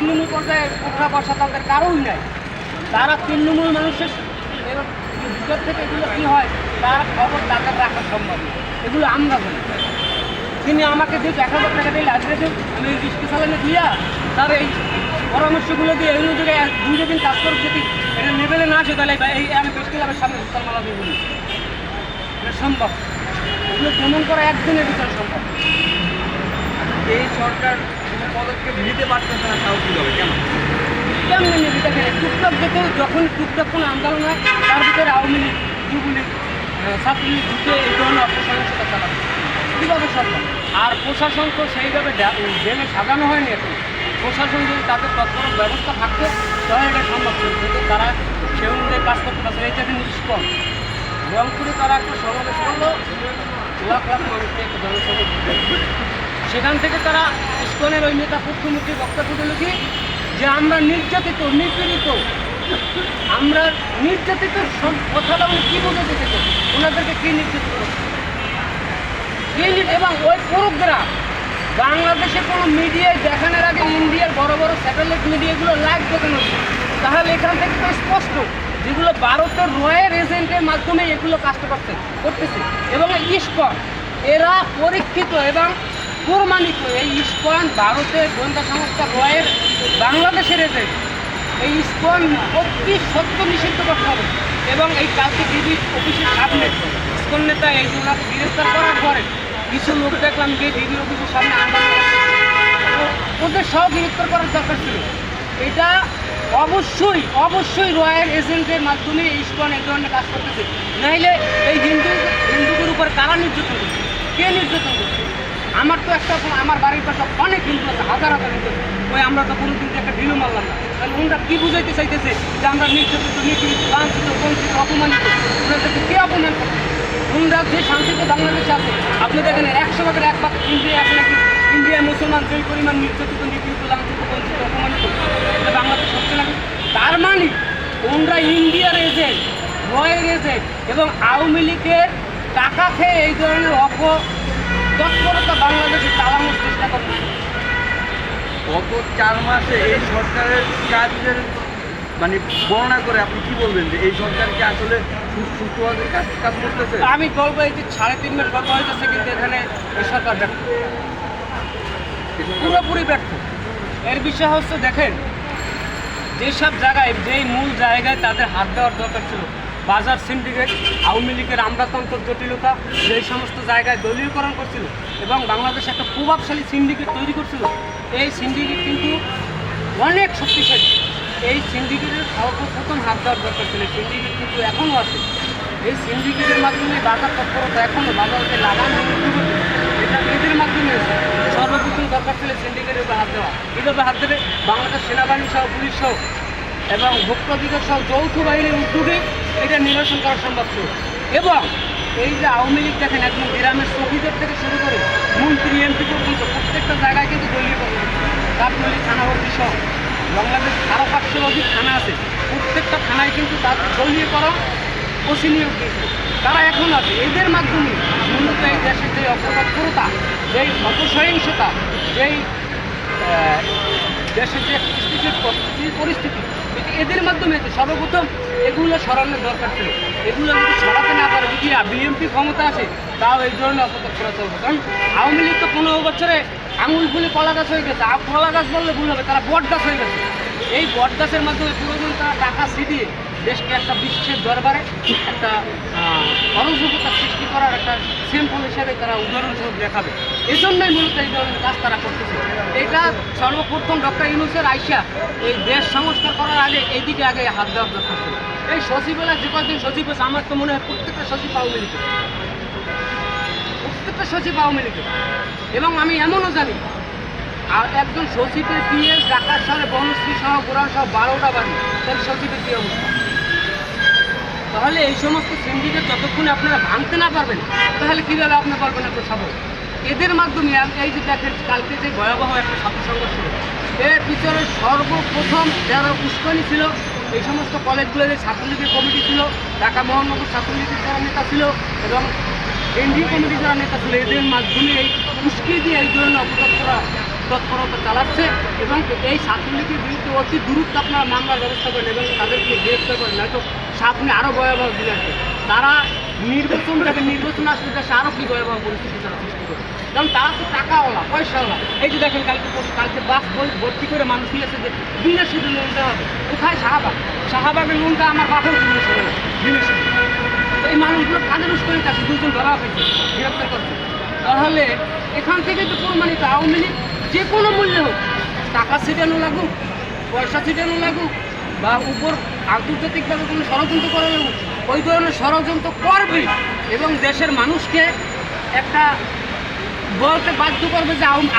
তৃণমূল পর্যায়ে উঠা বসা তাদের কারোই নাই। তারা তৃণমূল মানুষের ভিতর থেকে এগুলো কী হয়, তার খবর তাদের রাখা সম্ভব এগুলো আমরা বলি। তিনি আমাকে দিক এক হাজার টাকা দিয়ে আজকে দিন আমি রিস্কি চালানে দিয়া তার এই পরামর্শগুলো দিয়ে অনুযায়ী এক দুই দিন কাজ করে যদি এটা লেভেলে না আসে, তাহলে এই আমি বেশ ক্লাবের সামনে সুতাল মালা দিয়ে বলি। এটা সম্ভব। এগুলো ভ্রমণ করা একদিনের ভিতরে সম্ভব? এই সরকার পদক্ষেপ নিতে পারতেছে না, তাও কীভাবে কেন কেমন? নিবি টুকটাক যেতে যখন টুকটাক কোনো আন্দোলন হয়, তার ভিতরে আওয়ামী লীগ, যুবলীগ ছাত্রলীগ ঢুকে এই ধরনের কীভাবে সম্ভব? আর প্রশাসন তো সেইভাবে জেলে সাজানো হয়নি এখন। প্রশাসন যদি তাদের তৎপর ব্যবস্থা থাকতো তাহলে এটা সম্ভব ছিল। কিন্তু তারা সে অনুযায়ী কাজ করতে পারছে এটা কিন্তু নিষ্কম রংপুরে তারা একটা সমাবেশ করল। লাখ লাখ মানুষকে একটা জনসভা। সেখান থেকে তারা ইস্কনের ওই নেতা মুখ্যমন্ত্রী বক্তব্য দিল কি যে আমরা নির্যাতিত, নিপীড়িত, আমরা নির্যাতিত সব- কথাটা উনি কী বোঝাতে থেকে ওনাদেরকে কী নির্যাতিত এবং ওই প্রোগ্রাম বাংলাদেশে কোনো মিডিয়ায় দেখানোর আগে ইন্ডিয়ার বড় বড় স্যাটেলাইট মিডিয়াগুলো লাইভ দেখানো। তাহলে এখান থেকে তো স্পষ্ট যেগুলো ভারতের রয়্যাল এজেন্টের মাধ্যমে এগুলো কাজটা করছে, করতেছে। এবং ইস্কন, এরা পরীক্ষিত এবং প্রমাণিত এই ইস্কন ভারতের গোয়েন্দা সংস্থা রয়ের বাংলাদেশের এজেন্ট। এই ইস্কন অতি সত্য নিষিদ্ধ করতে হবে এবং এই কালকে ডিবি অফিসের সামনে ইস্কন নেতা এই যে ওনাকে গ্রেফতার করার পরে কিছু লোক দেখলাম যে ডিবি অফিসের সামনে আন্দোলন ওদের সহ গ্রেফতার করার দরকার ছিল। এটা অবশ্যই অবশ্যই রয়্যাল এজেন্টের মাধ্যমে এই ইস্কন এই ধরনের কাজ করতেছে। নাইলে এই হিন্দু, হিন্দুদের উপর কারা নির্যাতন করছে কে নির্যাতন করছে আমার তো একটা আমার বাড়ির পাশে অনেক হিন্দু আছে, হাজার হাজার হিন্দু ওই আমরা তো কোনো দিন একটা ঢিলু মারলাম না। তাহলে ওনারা কী বুঝাইতে চাইতেছে যে আমরা নির্যাতিত, নিপীড়িত লাঞ্ছিত বঞ্চিত, অপমানিত, ওনাদেরকে কে অপমান করছে ওনারা যে শান্তিতে বাংলাদেশে আছে, আপনি দেখেন, একশো ভাগের এক ভাগ ইন্ডিয়া আছে নাকি? ইন্ডিয়ায় মুসলমান যেই পরিমাণ নির্যাতিত, নিপীড়িত, লাঞ্ছিত, বঞ্চিত, অপমানিত, এটা বাংলাদেশ হচ্ছে না তার মানে ওনরা ইন্ডিয়ার এজেন্ট, রয়ের এজেন্ট এবং আওয়ামী লীগের টাকা খেয়ে এই ধরনের অপ বাংলাদেশে চালানোর চেষ্টা গত চার মাসে এই সরকারের কাজের মানে বর্ণনা করে আপনি কি বলবেন যে এই সরকার কি আসলে সু- সুষ্ঠুভাবে কাজ কাজ করতেছে? আমি বলব এই যে সাড়ে তিন মাস গত হয়েছে কিন্তু এখানে এই সরকার ব্যর্থ। পুরোপুরি ব্যর্থ। এর বিষয় হচ্ছে দেখেন যেসব জায়গায় যেই মূল জায়গায় তাদের হাত দেওয়ার দরকার ছিল বাজার সিন্ডিকেট, আওয়ামী লীগের আমলাতন্ত্র জটিলতা যেই সমস্ত জায়গায় দলীয়করণ করছিল এবং বাংলাদেশে একটা প্রভাবশালী সিন্ডিকেট তৈরি করছিল, এই সিন্ডিকেট কিন্তু অনেক শক্তিশালী। এই সিন্ডিকেটের সর্বপ্রথম হাত দেওয়ার দরকার ছিল সিন্ডিকেট কিন্তু এখনও আছে। এই সিন্ডিকেটের মাধ্যমে বাজার তৎপরতা এখনও বাজারকে লাগানো এটা এদের মাধ্যমে সর্বপ্রথম দরকার ছিল সিন্ডিকেটের উপর হাত দেওয়া। কীভাবে হাত দেবে? বাংলাদেশ সেনাবাহিনী সহ পুলিশ সহ এবং ভোক্তা অধিকার সহ যৌথ বাহিনীর উদ্যোগে এটা নিরসন করা সম্ভব ছিল। এবং এই যে আওয়ামী লীগ দেখেন একদম গ্রামের চৌকিদার থেকে শুরু করে মন্ত্রী, এমপি পর্যন্ত প্রত্যেকটা জায়গায় কিন্তু দলীয় কর্মী। কাপনলি থানাবর্তী সহ বাংলাদেশ আরও পাঁচশোর অধিক থানা আছে। প্রত্যেকটা থানায় কিন্তু তার দলীয়করণ ওসি নিয়োগ দিয়েছে তারা এখন আছে। এদের মাধ্যমে মূলত এই দেশের যে অপতৎপরতা যেই অপসহিংসতা যেই দেশের যে পরিস্থিতি- এদের মাধ্যমে। সর্বপ্রথম এগুলো সরানোর দরকার ছিল। এগুলো যদি সরাতে না পারে, যদি বিএনপি ক্ষমতা আছে তাও এই ধরনের অপতৎপরা চলবে। কারণ আওয়ামী লীগ তো পনেরো বছরে আঙুল ফুলে কলা গাছ হয়ে গেছে। আর কলা গাছ বললে ভুল হবে, তারা বট গাছ হয়ে গেছে। এই বট গাছের মাধ্যমে পুরোজন তারা টাকা ছিটিয়ে দেশকে একটা বিশ্বের দরবারে একটা অরাজকতা সৃষ্টি করার একটা সিম্পল হিসাবে তারা উদাহরণস্বরূপ দেখাবে। এই জন্যই মূলত এই ধরনের কাজ তারা করতেছে। এটা সর্বপ্রথম ডক্টর ইউনুসের আইসা এই দেশ সংস্কার করার আগে এইদিকে আগে হাত দেওয়ার দরকার এই সচিবেলা যে কয়েকদিন সচিব আছে আমার তো মনে হয় প্রত্যেকটা সচিব আওয়ামী লীগের। প্রত্যেকটা সচিব আওয়ামী লীগের। এবং আমি এমনও জানি, আর একজন সচিবের পিএস ঢাকা শহরে বনশ্রী সহ গোড়া সহ বারোটা বাড়ি তাহলে সচিবের কী অবস্থা? তাহলে এই সমস্ত সিন্ডিকেট যতক্ষণ আপনারা ভাঙতে না পারবেন, তাহলে কীভাবে আপনি পারবেন একটা সফল এদের মাধ্যমে এই যে দেখেন, কালকে যে ভয়াবহ একটা ছাত্র সংঘর্ষ এর পিছনে সর্বপ্রথম যারা উস্কানি ছিল, এই সমস্ত কলেজগুলো যে ছাত্রলীগের কমিটি ছিল, ঢাকা মহানগর ছাত্রলীগের যারা নেতা ছিল এবং এনডিএ কমিটির যারা নেতা ছিল, এদের মাধ্যমে এই উস্কে দিয়ে এই ধরনের অপতৎপরা তৎপরতা চালাচ্ছে এবং এই ছাত্রলীগের বিরুদ্ধে অতি দ্রুত আপনারা মামলার ব্যবস্থা করেন এবং তাদেরকে গ্রেফতার করেন নয়তো সামনে আরও ভয়াবহ আসবে তারা নির্বাচন যাবে নির্বাচন আসলে দেশে আরও কি ভয়াবহ পরিস্থিতি তারা সৃষ্টি করবে। কারণ তারা তো টাকাওয়ালা, পয়সাওয়ালা। এই যে দেখেন, কালকে কালকে বাস ভর- ভর্তি করে মানুষ নিয়ে এসে যে বিনা সুদে লোন দেওয়া হবে। কোথায় শাহবাগ? শাহবাগের লোনটা আমার বাপের জন্য ছিল। বিনা সুদে। এই মানুষগুলো কাজের উস্কানিতে আছে দুজন ধরা হয়েছে, গ্রেপ্তার করছে। তাহলে এখান থেকে তো প্রমাণিত আওয়ামী লীগ যে কোনো মূল্যে হোক। টাকা ছিটানো লাগুক, পয়সা ছিটানো লাগুক, বা উপর আন্তর্জাতিকভাবে কোনো ষড়যন্ত্র করা লাগুক, ওই ধরনের ষড়যন্ত্র করবে এবং দেশের মানুষকে একটা বলতে বাধ্য করবে যে আওয়ামী